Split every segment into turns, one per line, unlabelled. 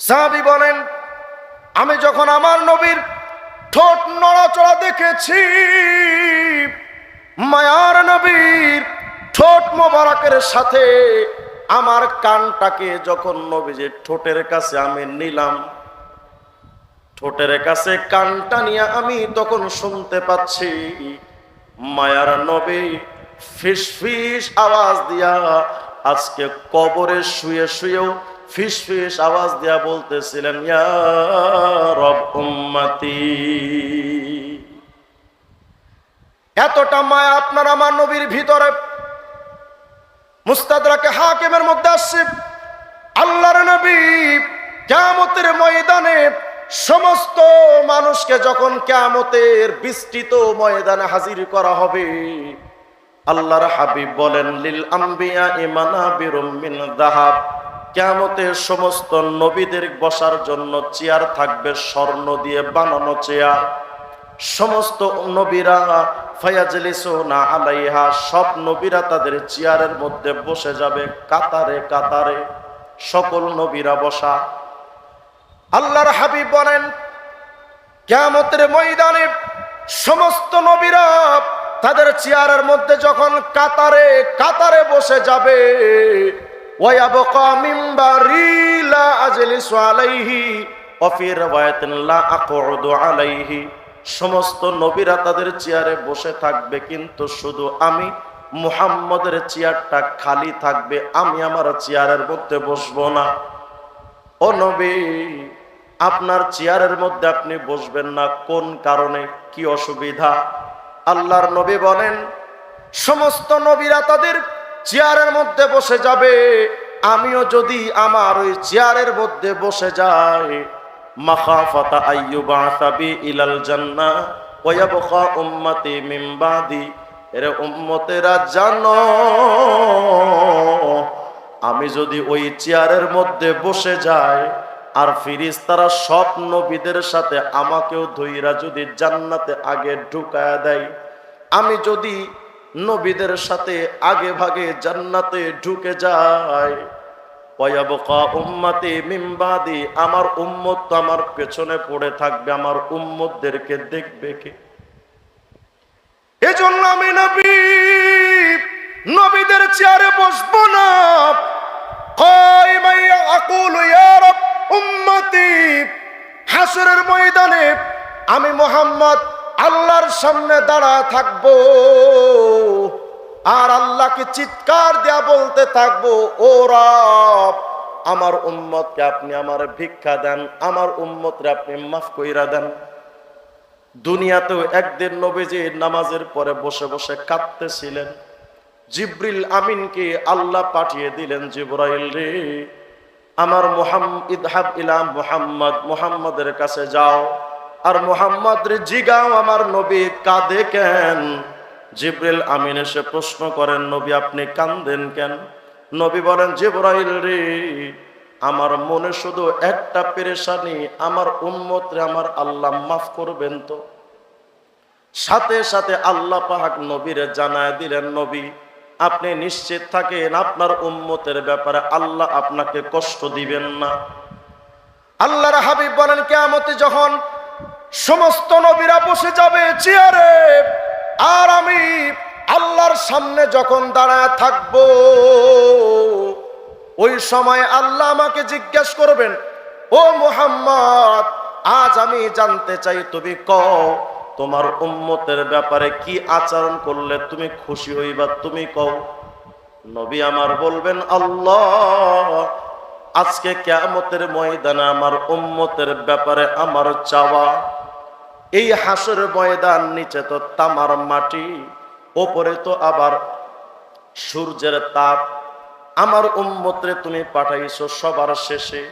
সাহাবি বলেন, আমি যখন আমার নবীর ঠোঁট নড়াচড়া দেখেছি, মায়ার নবীর ঠোঁট মোবারকের সাথে আমার কানটাকে যখন নবীজির ঠোঁটের কাছে আমি নিলাম, ঠোঁটের কাছে কানটা নিয়ে আমি তখন শুনতে পাচ্ছি, মায়ার নবী ফিস ফিস আওয়াজ দিয়া আজকে কবরে শুয়ে শুয়েও ফিস ফিস আওয়াজ দিয়া বলতেছিলেন এতটা মায়া আপনার আমার নবীর ভিতরে। মুস্তাদরাকে হাকিমের মধ্যে আসছে। আল্লাহর নবী কেয়ামতের ময়দানে সমস্ত মানুষকে যখন কেয়ামতের বিস্তৃত ময়দানে হাজির করা হবে, আল্লাহর হাবিব বলেন, লিল আম্বিয়া ইমানা বিরমিন দাহাব কেয়ামতের সমস্ত নবীদের বসার জন্য চেয়ার থাকবে স্বর্ণ দিয়ে বানানো চেয়ার। সমস্ত নবীরা, ফায়াজলিসুনা আলাইহা, সব নবীরা তাদের চেয়ারের মধ্যে বসে যাবে কাতারে কাতারে। সকল নবীরা বসা। আল্লাহর হাবিব বলেন, কেয়ামতের ময়দানে সমস্ত নবীরা তাদের চেয়ারের মধ্যে যখন কাতারে কাতারে বসে যাবে সমস্ত নবীরা তাদের চেয়ারে বসে থাকবে, কিন্তু শুধু আমি, মুহাম্মদের চেয়ারটা খালি থাকবে, আমি আমার চেয়ারের মধ্যে বসবো না। ও নবী, আপনার চেয়ারের মধ্যে আপনি বসবেন না, কোন কারণে? কি অসুবিধা? আল্লাহর নবী বলেন, সমস্ত নবীরা তাদের চেয়ারের মধ্যে বসে যাবে। আমিও যদি আমার ওই চেয়ারের মধ্যে বসে যাই, মাখাফাতা আইয়ুবা সাবি ইলাল জান্নাহ ওয়ায়াবকা উম্মতি মিন বাদি। এরে উম্মতেরা জানো, আমি যদি ওই চেয়ারের মধ্যে বসে যাই, আর ফিরিস তারা সব নবীদের সাথে আমাকেও ধইরা যদি জান্নাতে আগে ঢুকায়া দেয়, আমি যদি নবীদের সাথে আগে ভাগে জান্নাতে ঢুকে যায়। উম্মাতি মিম্বাদি আমার উম্মত তো আমার পেছনে পড়ে থাকবে, আমার উম্মতদেরকে দেখবে কে? এজন্য আমি নবী, নবীদের চেয়ারে বসবো না। উম্মতি হাসরের ময়দানে আমি মোহাম্মদ আল্লাহর সামনে দাঁড়ায় থাকব, আর আল্লাহকে চিৎকার দেয়া বলতে থাকব, ও রব, আমার উম্মতকে আপনি আমার ভিক্ষা দেন, আমার উম্মতরে আপনি মাফ কইরা দেন। দুনিয়াতেও একদিন নবীজি নামাজের পরে বসে বসে কাঁদতেছিলেন। জিব্রিল আমিনকে আল্লাহ পাঠিয়ে দিলেন, জিব্রাইল রে, আমার মোহাম্মদ ইদহাব ইলাম মোহাম্মদ, মোহাম্মদের কাছে যাও। আর মোহাম্মদ জিগাও আমার নবী কাঁদে কেন? জিব্রিল আমিন এসে প্রশ্ন করেন, নবী আপনি কান্দেন কেন? নবী বলেন, জিব্রাইল রে, আমার মনে শুধু একটা পেরেশানি, আমার উম্মত রে আমার আল্লাহ মাফ করবেন তো? সাথে সাথে আল্লাহ পাহাক নবীরে জানায় দিলেন, নবী, আপনি নিশ্চিত থাকেন আপনার উম্মতের ব্যাপারে আল্লাহ আপনাকে কষ্ট দিবেন না। আল্লাহর হাবিব বলেন, কেয়ামতে যখন সমস্ত নবীরা বসে যাবে চেয়ারে। আর আমি আল্লাহর সামনে যখন দাঁড়ায় থাকব, ওই সময় আল্লাহ আমাকে জিজ্ঞেস করবেন, ও মোহাম্মদ, আজ আমি জানতে চাই তুমি কও তোমার উম্মতের ব্যাপারে কি আচরণ করলে তুমি খুশি হইবা তুমি কও নবী আমার বলবেন, আল্লাহ, আজকে কেয়ামতের ময়দানে আমার উম্মতের ব্যাপারে আমার চাওয়া এই হাসর ময়দান নিচে তো তামার মাটি, ওপরে তো আবার সূর্যের তাপ। আমার উম্মতরে তুমি পাঠাইছো সবার শেষে।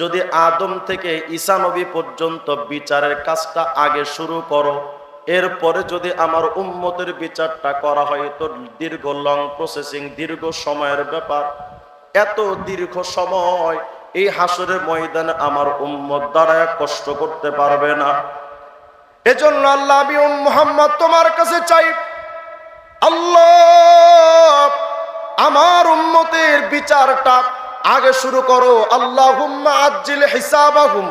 যদি আদম থেকে ঈসা নবী পর্যন্ত বিচারের কাজটা আগে শুরু করো, এরপরে যদি আমার উম্মতের বিচারটা করা হয়, তো দীর্ঘ লং প্রসেসিং, দীর্ঘ সময়ের ব্যাপার। এত দীর্ঘ সময় এই হাসরের ময়দানে আমার উম্মত দ্বারা কষ্ট করতে পারবে না। এজন্য আল্লাহ আমি মোহাম্মদ তোমার কাছে চাই, আল্লাহ আমার উম্মতের বিচারটা আগে শুরু করো। হিসাবাহুম।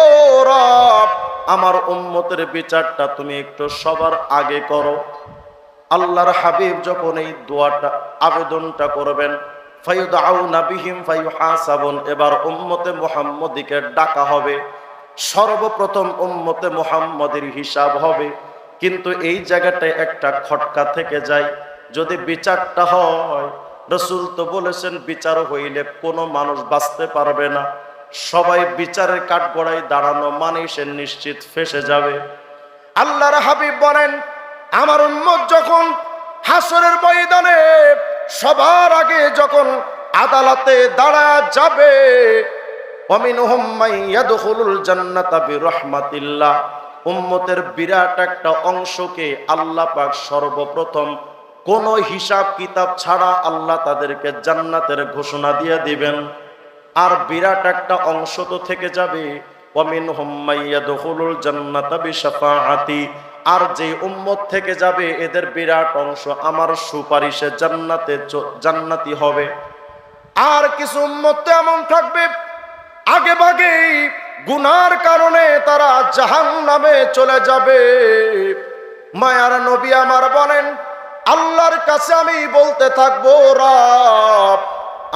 ও রব, আমার উন্মতের বিচারটা তুমি একটু সবার আগে করো। আল্লাহর হাবিব যখন এই দোয়াটা, আবেদনটা করবেন, ফায়ুদাউনা বিহিম ফায়ুহাসাবুন, এবার উম্মতে মুহাম্মদীকে ডাকা হবে। সর্বপ্রথম উম্মতে মুহাম্মদের হিসাব হবে। কিন্তু এই জায়গাটায় একটা খটকা থেকে যায়। যদি বিচারটা হয়, রসুল তো বলেছেন, বিচার হইলে কোনো মানুষ বাঁচতে পারবে না। সবাই বিচারের কাঠগড়ায় দাঁড়ানো মানে সে নিশ্চিত ফেসে যাবে। আল্লাহর হাবিব বলেন, আমার উম্মত যখন হাসরের ময়দানে সবার আগে যখন আদালতে দাঁড়া যাবে অমিনহুম মাইয়াদখুলুল জান্নাতা বিরহমাতিল্লাহ। উম্মতের বিরাট একটা অংশকে আল্লাহ পাক সর্বপ্রথম কোন হিসাব কিতাব ছাড়া আল্লাহ তাদেরকে জান্নাতের ঘোষণা দিয়ে দিবেন। আর বিরাট একটা অংশ তো থেকে যাবে অমিন হুম্মাইয়াদখুলুল জান্নাতা বিশাফাআতি। আর যে উম্মত থেকে যাবে, এদের বিরাট অংশ আমার সুপারিশে জান্নাতে জান্নাতি হবে। আর কিছু উম্মত এমন থাকবে আগে ভাগেই গুনার কারণে তারা জাহান নামে চলে যাবে। মায়ার নবী আমার বলেন, আল্লাহর কাছে আমি বলতে থাকব, রব,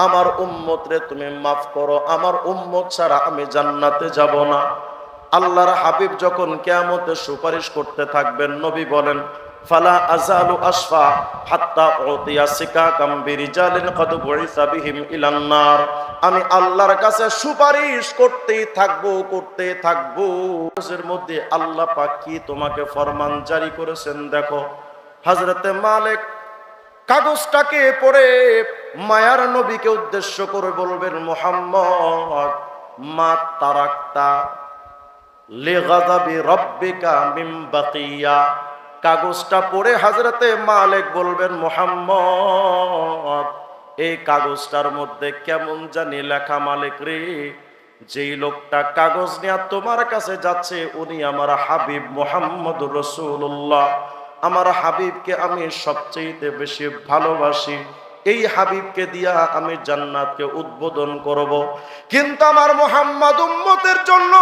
আমার উম্মত রে তুমি মাফ করো, আমার উম্মত ছাড়া আমি জান্নাতে যাব না। আল্লাহর হাবিব যখন কেয়ামতে সুপারিশ করতে থাকবেন, নবী বলেন ফালা আজালু আসফা হাত্তা উতিয়া সিকাকাম বিরিজালিন কদ বুইসা বিহিম ইলান নার। আমি আল্লাহর কাছে সুপারিশ করতেই থাকব করতে থাকব। এর মধ্যে আল্লাহ পাক কি তোমাকে ফরমান জারি করেছেন দেখো। হযরতে মালিক কাগজটাকে পড়ে মায়ার নবীকে উদ্দেশ্য করে বলবেন, মোহাম্মদ, মা তারাক্তা লেগাদাবি রব্বিকা মিম বাকিয়া। কাগজটা পড়ে হাজরতে মালিক বলবেন, মোহাম্মদ, এই কাগজটার মধ্যে কেমন জানি লেখা মালিক রে। যেই লোকটা কাগজ নিয়ে তোমার কাছে যাচ্ছে, উনি আমার হাবিব মোহাম্মদ রসুল্লাহ আমার হাবিবকে আমি সবচেয়ে বেশি ভালোবাসি। এই হাবিবকে দিয়া আমি জান্নাতকে উদ্বোধন করব। কিন্তু আমার মোহাম্মদ উম্মতের জন্য